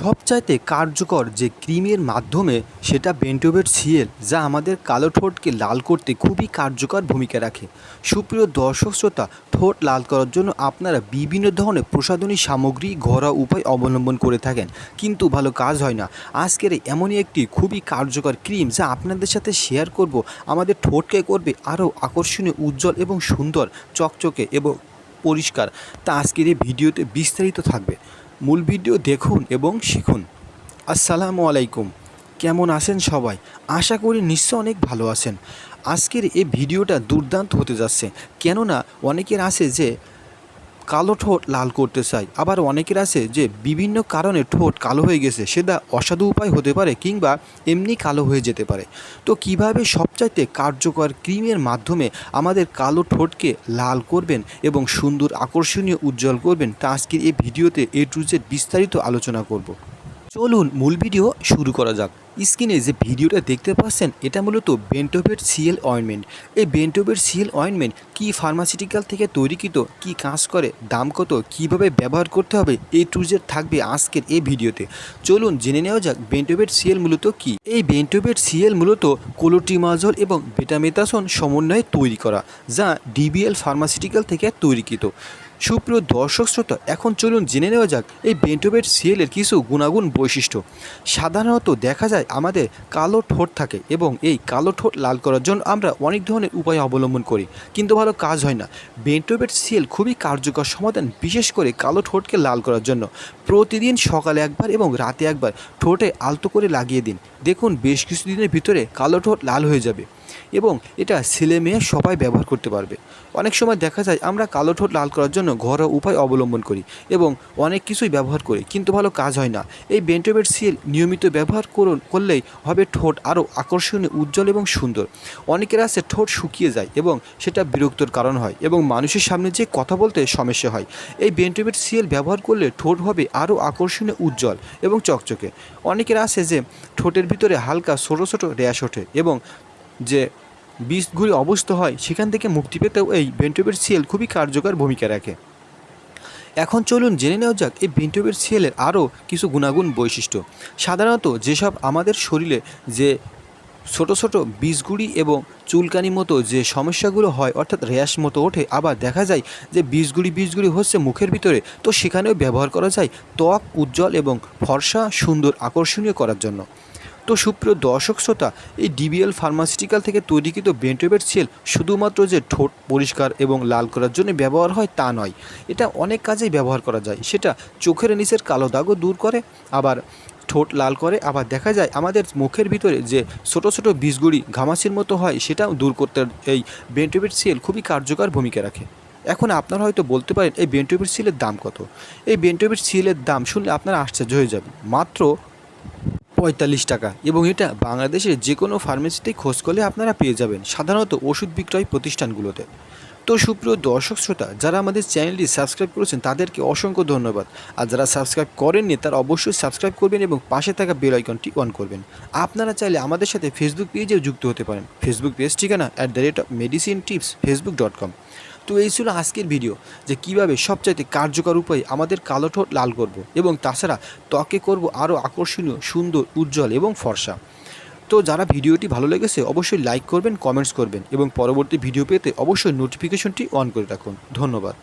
সবচাইতে কার্যকর যে ক্রিমের মাধ্যমে সেটা বেন্টোবেট সিএল, যা আমাদের কালো ঠোঁটকে লাল করতে খুবই কার্যকর ভূমিকা রাখে। সুপ্রিয় দর্শক শ্রোতা, ঠোঁট লাল করার জন্য আপনারা বিভিন্ন ধরনের প্রসাধনী সামগ্রী, ঘরোয়া উপায় অবলম্বন করে থাকেন, কিন্তু ভালো কাজ হয় না। আজকের এমনই একটি খুবই কার্যকর ক্রিম, যা আপনাদের সাথে শেয়ার করব। আমাদের ঠোঁটকে করবে আরও আকর্ষণীয়, উজ্জ্বল এবং সুন্দর, চকচকে এবং পরিষ্কার। তা আজকের এই ভিডিওতে বিস্তারিত থাকবে। মূল ভিডিও দেখুন এবং শিখুন। আসসালামু আলাইকুম। কেমন আছেন সবাই? আশা করি নিশ্চয় অনেক ভালো আছেন। আজকের এই ভিডিওটা দুর্দান্ত হতে যাচ্ছে। কেননা অনেকের আছে যে কালো ঠোঁট লাল করতে চাই। আবার অনেকের আছে যে বিভিন্ন কারণে ঠোঁট কালো হয়ে গেছে, সেটা অসাধু উপায় হতে পারে কিংবা এমনি কালো হয়ে যেতে পারে। তো কীভাবে সবচাইতে কার্যকর ক্রিমের মাধ্যমে আমাদের কালো ঠোঁটকে লাল করবেন এবং সুন্দর আকর্ষণীয় উজ্জ্বল করবেন, তা আজকের এই ভিডিওতে এ টু জেড বিস্তারিত আলোচনা করব। চলুন মূল ভিডিও শুরু করা যাক। স্ক্রিনে যে ভিডিওটা দেখতে পাচ্ছেন, এটা মূলত বেন্টোভেট সিএল অয়েনমেন্ট। এই বেন্টোভেট সিএল অয়েনমেন্ট কি ফার্মাসিউটিক্যাল থেকে তৈরিকৃত, কি কাজ করে, দাম কত, কীভাবে ব্যবহার করতে হবে এই টুজের থাকবে আজকের এই ভিডিওতে। চলুন জেনে নেওয়া যাক বেন্টোভেট সিএল মূলত কি। এই বেন্টোভেট সিএল মূলত কোলোটিমাজল এবং বেটামেতাসন সমন্বয়ে তৈরি করা, যা ডিবিএল ফার্মাসিউটিক্যাল থেকে তৈরিকৃত। সুপ্রিয় দর্শক শ্রোতা, এখন চলুন জেনে নেওয়া যাক এই বেন্টোবেট সিএলের কিছু গুণাগুণ বৈশিষ্ট্য। সাধারণত দেখা যায় আমাদের কালো ঠোঁট থাকে এবং এই কালো ঠোঁট লাল করার জন্য আমরা অনেক ধরনের উপায় অবলম্বন করি, কিন্তু ভালো কাজ হয় না। বেন্টোবেট সিএল খুবই কার্যকর সমাধান, বিশেষ করে কালো ঠোঁটকে লাল করার জন্য। প্রতিদিন সকালে একবার এবং রাতে একবার ঠোঁটে আলতো করে লাগিয়ে দিন। দেখুন, বেশ কিছুদিনের ভিতরে কালো ঠোঁট লাল হয়ে যাবে। এবং এটা ছেলে মেয়ে সবাই ব্যবহার করতে পারবে। অনেক সময় দেখা যায় আমরা কালো ঠোঁট লাল করার জন্য ঘরোয়া উপায় অবলম্বন করি এবং অনেক কিছুই ব্যবহার করি, কিন্তু ভালো কাজ হয় না। এই বেন্টোবেট সিএল নিয়মিত ব্যবহার করুন, করলেই হবে ঠোঁট আরও আকর্ষণীয়, উজ্জ্বল এবং সুন্দর। অনেকের আছে ঠোঁট শুকিয়ে যায় এবং সেটা বিরক্তর কারণ হয় এবং মানুষের সামনে যে কথা বলতে সমস্যা হয়। এই বেন্টোবেট সিএল ব্যবহার করলে ঠোঁট হবে আরও আকর্ষণীয়, উজ্জ্বল এবং চকচকে। অনেকের আছে যে ঠোঁটের ভিতরে হালকা ছোটো ছোটো র্যাশ ওঠে এবং যে বিষগুলি অবস্থ হয়, সেখান থেকে মুক্তি পেতেও এই বেন্টোবের সিএল খুবই কার্যকর ভূমিকা রাখে। এখন চলুন জেনে নেওয়া যাক, এই বেন্টোবের সিএলের আরও কিছু গুণাগুণ বৈশিষ্ট্য। সাধারণত যেসব আমাদের শরীরে যে ছোট ছোট বীজগুড়ি এবং চুলকানি মতো যে সমস্যাগুলো হয়, অর্থাৎ র্যাশ মতো ওঠে, আবার দেখা যায় যে বীজগুড়ি বীজগুড়ি হচ্ছে মুখের ভিতরে, তো সেখানেও ব্যবহার করা যায় ত্বক উজ্জ্বল এবং ফর্সা সুন্দর আকর্ষণীয় করার জন্য। তো সুপ্রিয় দর্শক শ্রোতা, এই ডিবিএল ফার্মাসিউটিক্যাল থেকে তৈরিকৃত বেন্টোবেট সেল শুধুমাত্র যে ঠোঁট পরিষ্কার এবং লাল করার জন্য ব্যবহার হয় তা নয়, এটা অনেক কাজেই ব্যবহার করা যায়। সেটা চোখের নিচের কালো দাগও দূর করে, আবার ঠোঁট লাল করে, আবার দেখা যায় আমাদের মুখের ভিতরে যে ছোট ছোট বীজগুড়ি ঘামাচির মতো হয়, সেটাও দূর করতে এই বেন্টোবেট সেল খুবই কার্যকর ভূমিকা রাখে। এখন আপনারা হয়তো বলতে পারেন, এই বেন্টোবেট সিলের দাম কত? এই বেন্টোবেট সিলের দাম শুনলে আপনারা আশ্চর্য হয়ে যাবেন। মাত্র পঁয়তাল্লিশ টাকা। এবং এটা বাংলাদেশের যে কোনো ফার্মেসিতেই খোঁজ করলে আপনারা পেয়ে যাবেন সাধারণত ওষুধ বিক্রয় প্রতিষ্ঠানগুলোতে। তো সুপ্রিয় দর্শক শ্রোতা, যারা আমাদের চ্যানেলটি সাবস্ক্রাইব করেছেন, তাদেরকে অসংখ্য ধন্যবাদ। আর যারা সাবস্ক্রাইব করেননি, তারা অবশ্যই সাবস্ক্রাইব করবেন এবং পাশে থাকা বেল আইকনটি অন করবেন। আপনারা চাইলে আমাদের সাথে ফেসবুক পেজেও যুক্ত হতে পারেন। ফেসবুক পেজ ঠিকানা at the rate of medicine tips Facebook dot com তো এই ছিল আজকের ভিডিও যে কীভাবে সবচাইতে কার্যকর উপায়ে আমাদের কালো ঠোঁট লাল করব এবং তাছাড়া ত্বকে করব আরও আকর্ষণীয়, সুন্দর, উজ্জ্বল এবং ফর্সা। তো যারা ভিডিওটি ভালো লেগেছে অবশ্যই লাইক করবেন, কমেন্টস করবেন এবং পরবর্তী ভিডিও পেতে অবশ্যই নোটিফিকেশনটি অন করে রাখুন। ধন্যবাদ।